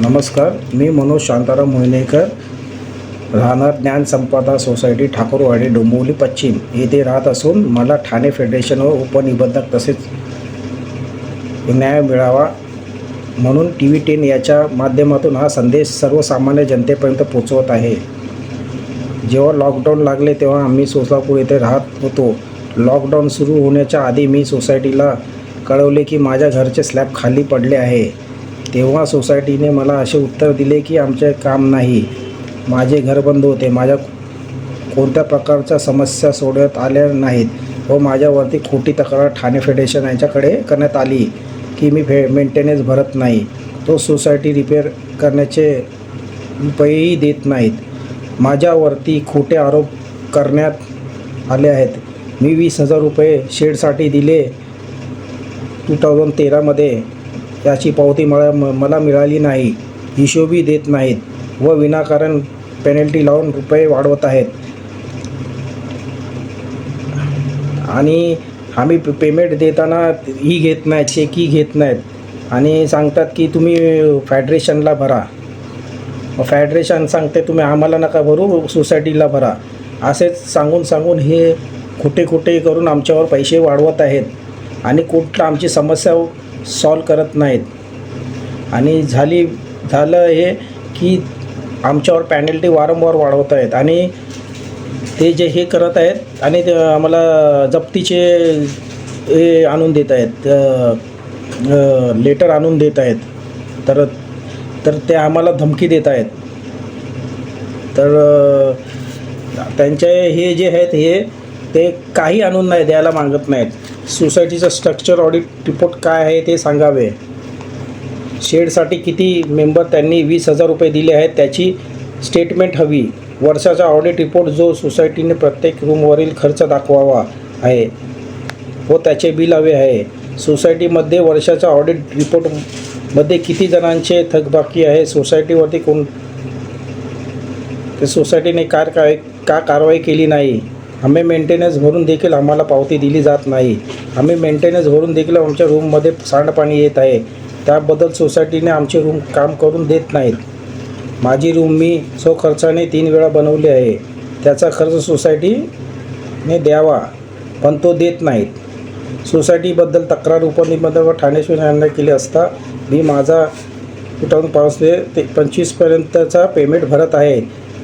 नमस्कार मी मनोज शांताराम मोहिनेकर राहणार ज्ञान संपदा सोसायटी ठाकूरवाडी डोंबिवली पश्चिम. येथे राहत असून मला ठाणे फेडरेशन व उपनिबंधक तसेच न्याय मिळावा म्हणून टी व्ही टेन याच्या माध्यमातून हा संदेश सर्वसामान्य जनतेपर्यंत पोचवत आहे. जेव्हा लॉकडाऊन लागले तेव्हा आम्ही सोलापूर येथे राहत होतो. लॉकडाऊन सुरू होण्याच्या आधी मी सोसायटीला कळवले की माझ्या घरचे स्लॅब खाली पडले आहे. तेव्हा सोसायटीने मला असे उत्तर दिले की आमचे काम नाही. माझे घर बंद होते. माझ्या कोणत्या प्रकारच्या समस्या सोडवत आल्या नाहीत व माझ्यावरती खोटी तक्रार ठाणे फेडरेशन यांच्याकडे करण्यात आली की मी फे मेंटेनन्स भरत नाही. तो सोसायटी रिपेअर करण्याचे रुपयेही देत नाहीत. माझ्यावरती खोटे आरोप करण्यात आले आहेत. मी वीस हजार रुपये शेडसाठी दिले. टू थाउजंड तेरामध्ये याची पावती मला म- मला मिळाली नाही. हिशोबी देत नाहीत व विनाकारण पेनल्टी लावून रुपये वाढवत आहेत. आणि आम्ही पे- पेमेंट देताना ही घेत नाहीत चेकही घेत नाहीत. आणि सांगतात की तुम्ही फेडरेशनला भरा. मग फेडरेशन सांगते तुम्ही आम्हाला नका भरू सोसायटीला भरा. असेच सांगून सांगून हे खोटे खोटे करून आमच्यावर पैसे वाढवत आहेत. आणि कुठलं आमची समस्या सॉल्व करत नाहीत. आणि झाली झालं हे की आमच्यावर पॅनल्टी वारंवार वाढवत आहेत. आणि ते जे हे करत आहेत आणि ते आम्हाला जप्तीचे हे आणून देत आहेत लेटर आणून देत आहेत. तर तर ते आम्हाला धमकी देत आहेत. तर त्यांचे हे जे आहेत हे ते काही आणून नाही द्यायला मागत नाहीत. सोसायटीचं स्ट्रक्चर ऑडिट रिपोर्ट काय आहे ते सांगावे. शेडसाठी किती मेंबर त्यांनी वीस हजार रुपये दिले आहेत त्याची स्टेटमेंट हवी. वर्षाचा ऑडिट रिपोर्ट जो सोसायटीने प्रत्येक रूमवरील खर्च दाखवावा आहे व त्याचे बिल हवे आहे. सोसायटीमध्ये वर्षाचा ऑडिट रिपोर्टमध्ये किती जणांचे थकबाकी आहे सोसायटीवरती कोण ते सोसायटीने कार काय का कारवाई केली नाही? आम्ही मेंटेनन्स भरून देखील आम्हाला पावती दिली जात नाही. आम्ही मेंटेनन्स भरून देखील आमच्या रूममध्ये सांडपाणी येत आहे. त्याबद्दल सोसायटीने आमचे रूम काम करून देत नाहीत. माझी रूम मी स्वखर्चाने तीन वेळा बनवली आहे. त्याचा खर्च सोसायटीने द्यावा पण तो देत नाहीत. सोसायटीबद्दल तक्रार उपनिबंधक व ठाणेश्वर यांना केली असता मी माझा टू थाउजंड पाच ते ते पंचवीसपर्यंतचा पेमेंट भरत आहे.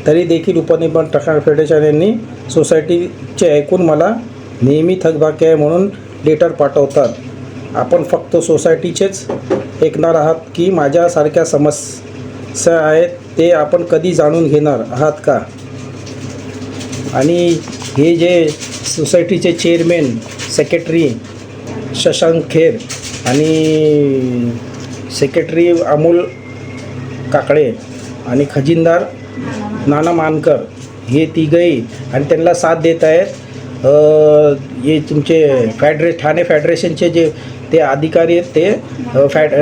तरी देखील उपनिबंध टकार फेडरेशन यांनी सोसायटीचे ऐकून मला नेहमी थकबाकी आहे म्हणून लेटर पाठवतात. आपण फक्त सोसायटीचेच ऐकणार आहात की माझ्यासारख्या समस्या आहेत ते आपण कधी जाणून घेणार आहात का? आणि हे जे सोसायटीचे चेअरमॅन सेक्रेटरी शशांक खेर आणि सेक्रेटरी अमोल काकडे आणि खजिनदार नाना मानकर हे तिघही आणि त्यांना साथ देत आहेत. हे तुमचे फॅडरे ठाणे फेडरेशनचे जे ते अधिकारी आहेत ते फॅड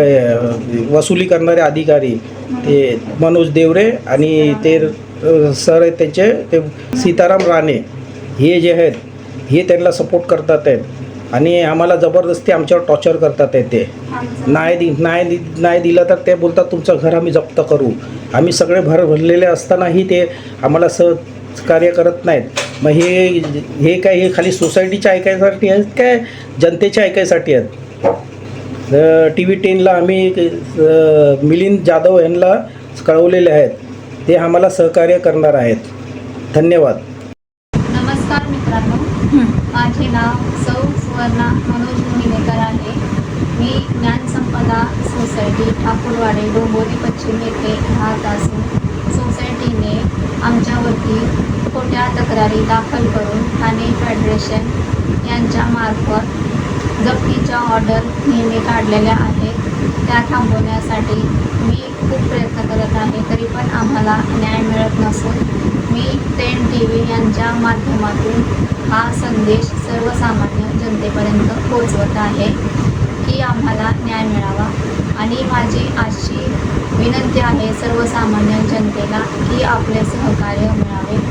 वसुली करणारे अधिकारी ते मनोज देवरे आणि ते सर आहेत त्यांचे ते सीताराम राणे. हे जे आहेत हे त्यांना सपोर्ट करतात आहेत. आणि आम्हाला जबरदस्ती आमच्यावर टॉर्चर करतात आहेत ते. नाही दि नाही दि नाही दिलं तर ते बोलतात तुमचं घर आम्ही जप्त करू. आम्ही सगळे भर भरलेले असतानाही ते आम्हाला सहकार्य करत नाहीत. मग हे हे काय हे खाली सोसायटीच्या ऐकायसाठी आहेत काय जनतेच्या ऐकायसाठी आहेत? टी व्ही टेनला आम्ही मिलिंद जाधव यांना कळवलेले आहेत. ते आम्हाला सहकार्य करणार आहेत. धन्यवाद. नमस्कार मित्रांनो. माझे नाव सौ सुवर्णा मनोज मोहिनेकर आहे. मी ज्ञानसंपदा सोसायटी ठाकूरवाडे डोंबोली पश्चिम येथे राहत असून सोसायटीने आमच्यावरती खोट्या तक्रारी दाखल करून ठाणे फेडरेशन यांच्यामार्फत जप्तीच्या ऑर्डर नेहमी काढलेल्या आहेत. त्या थांबवण्यासाठी मी खूप प्रयत्न करत आहे तरी पण आम्हाला न्याय मिळत नसून मी टेन टी व्ही यांच्या माध्यमातून हा संदेश सर्वसामान्य जनतेपर्यंत पोचवत आहे की आम्हाला न्याय मिळावा. आणि माझी अशी विनंती आहे सर्वसामान्य जनतेला की आपले सहकार्य मिळावे.